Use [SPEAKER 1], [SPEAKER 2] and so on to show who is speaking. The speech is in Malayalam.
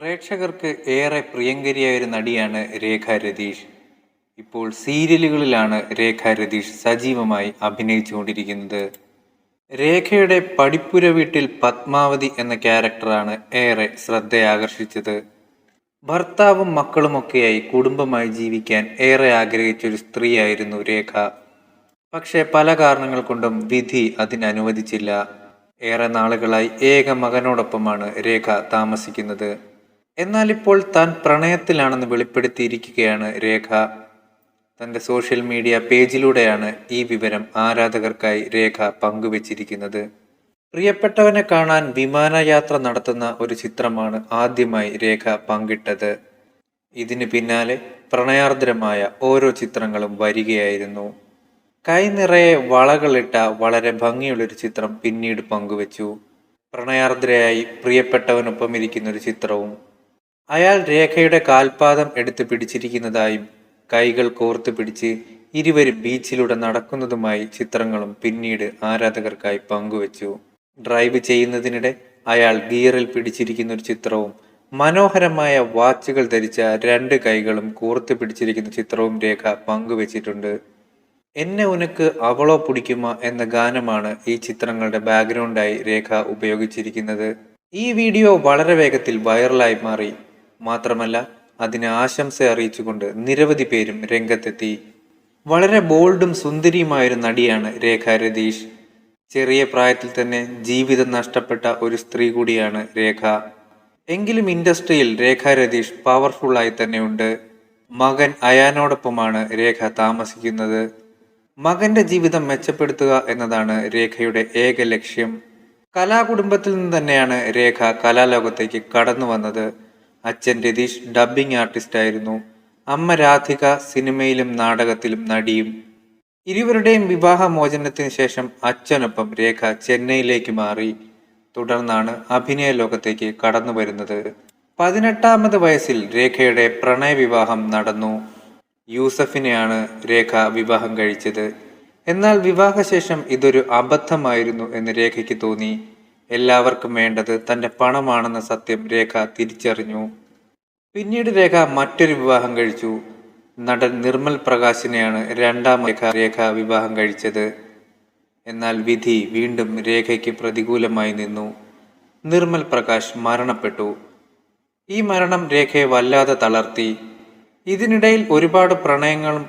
[SPEAKER 1] പ്രേക്ഷകർക്ക് ഏറെ പ്രിയങ്കരിയായ ഒരു നടിയാണ് രേഖ രതീഷ്. ഇപ്പോൾ സീരിയലുകളിലാണ് രേഖ രതീഷ് സജീവമായി അഭിനയിച്ചുകൊണ്ടിരിക്കുന്നത്. രേഖയുടെ പഠിപ്പുര വീട്ടിൽ പത്മാവതി എന്ന ക്യാരക്ടറാണ് ഏറെ ശ്രദ്ധയാകർഷിച്ചത്. ഭർത്താവും മക്കളുമൊക്കെയായി കുടുംബമായി ജീവിക്കാൻ ഏറെ ആഗ്രഹിച്ച ഒരു സ്ത്രീയായിരുന്നു രേഖ. പക്ഷേ പല കാരണങ്ങൾ കൊണ്ടും വിധി അതിനനുവദിച്ചില്ല. ഏറെ നാളുകളായി ഏക മകനോടൊപ്പമാണ് രേഖ താമസിക്കുന്നത്. എന്നാൽ ഇപ്പോൾ താൻ പ്രണയത്തിലാണെന്ന് വെളിപ്പെടുത്തിയിരിക്കുകയാണ് രേഖ. തന്റെ സോഷ്യൽ മീഡിയ പേജിലൂടെയാണ് ഈ വിവരം ആരാധകർക്കായി രേഖ പങ്കുവച്ചിരിക്കുന്നത്. പ്രിയപ്പെട്ടവനെ കാണാൻ വിമാനയാത്ര നടത്തുന്ന ഒരു ചിത്രമാണ് ആദ്യമായി രേഖ പങ്കിട്ടത്. ഇതിന് പിന്നാലെ പ്രണയാർദ്രമായ ഓരോ ചിത്രങ്ങളും വരികയായിരുന്നു. കൈ നിറയെ വളകളിട്ട വളരെ ഭംഗിയുള്ളൊരു ചിത്രം പിന്നീട് പങ്കുവച്ചു. പ്രണയാർദ്രയായി പ്രിയപ്പെട്ടവനൊപ്പം ഇരിക്കുന്ന ഒരു ചിത്രവും അയാൾ രേഖയുടെ കാൽപാദം എടുത്ത് പിടിച്ചിരിക്കുന്നതായും കൈകൾ കോർത്ത് പിടിച്ച് ഇരുവരും ബീച്ചിലൂടെ നടക്കുന്നതുമായി ചിത്രങ്ങളും പിന്നീട് ആരാധകർക്കായി പങ്കുവച്ചു. ഡ്രൈവ് ചെയ്യുന്നതിനിടെ അയാൾ ഗിയറിൽ പിടിച്ചിരിക്കുന്ന ഒരു ചിത്രവും മനോഹരമായ വാച്ചുകൾ ധരിച്ച രണ്ട് കൈകളും കോർത്ത് പിടിച്ചിരിക്കുന്ന ചിത്രവും രേഖ പങ്കുവച്ചിട്ടുണ്ട്. എന്നെ ഉനക്ക് അവളോ പിടിക്കുമ എന്ന ഗാനമാണ് ഈ ചിത്രങ്ങളുടെ ബാക്ക്ഗ്രൗണ്ടായി രേഖ ഉപയോഗിച്ചിരിക്കുന്നത്. ഈ വീഡിയോ വളരെ വേഗത്തിൽ വൈറലായി മാറി. മാത്രമല്ല അതിന് ആശംസ അറിയിച്ചുകൊണ്ട് നിരവധി പേരും രംഗത്തെത്തി. വളരെ ബോൾഡും സുന്ദരിയുമായൊരു നടിയാണ് രേഖ രതീഷ്. ചെറിയ പ്രായത്തിൽ തന്നെ ജീവിതം നഷ്ടപ്പെട്ട ഒരു സ്ത്രീ കൂടിയാണ് രേഖ. എങ്കിലും ഇൻഡസ്ട്രിയിൽ രേഖ രതീഷ് പവർഫുള്ളായി തന്നെയുണ്ട് മകൻ അയാനോടൊപ്പമാണ് രേഖ താമസിക്കുന്നത്. മകന്റെ ജീവിതം മെച്ചപ്പെടുത്തുക എന്നതാണ് രേഖയുടെ ഏക ലക്ഷ്യം. കലാകുടുംബത്തിൽ നിന്ന് തന്നെയാണ് രേഖ കലാലോകത്തേക്ക് കടന്നു വന്നത്. അച്ഛൻ രതീഷ് ഡബ്ബിംഗ് ആർട്ടിസ്റ്റ് ആയിരുന്നു. അമ്മ രാധിക സിനിമയിലും നാടകത്തിലും നടിയും. ഇരുവരുടെയും വിവാഹമോചനത്തിന് ശേഷം അച്ഛനൊപ്പം രേഖ ചെന്നൈയിലേക്ക് മാറി. തുടർന്നാണ് അഭിനയ ലോകത്തേക്ക് കടന്നു വരുന്നത്. പതിനെട്ടാമത് വയസ്സിൽ രേഖയുടെ പ്രണയവിവാഹം നടന്നു. യൂസഫിനെയാണ് രേഖ വിവാഹം കഴിച്ചത്. എന്നാൽ വിവാഹശേഷം ഇതൊരു അബദ്ധമായിരുന്നു എന്ന് രേഖയ്ക്ക് തോന്നി. എല്ലാവർക്കും വേണ്ടത് തന്റെ പണമാണെന്ന സത്യം രേഖ തിരിച്ചറിഞ്ഞു. പിന്നീട് രേഖ മറ്റൊരു വിവാഹം കഴിച്ചു. നടൻ നിർമ്മൽ പ്രകാശിനെയാണ് രണ്ടാം രേഖ രേഖ വിവാഹം കഴിച്ചത്. എന്നാൽ വിധി വീണ്ടും രേഖയ്ക്ക് പ്രതികൂലമായി നിന്നു. നിർമ്മൽ പ്രകാശ് മരണപ്പെട്ടു. ഈ മരണം രേഖയെ വല്ലാതെ തളർത്തി. ഇതിനിടയിൽ ഒരുപാട് പ്രണയങ്ങളും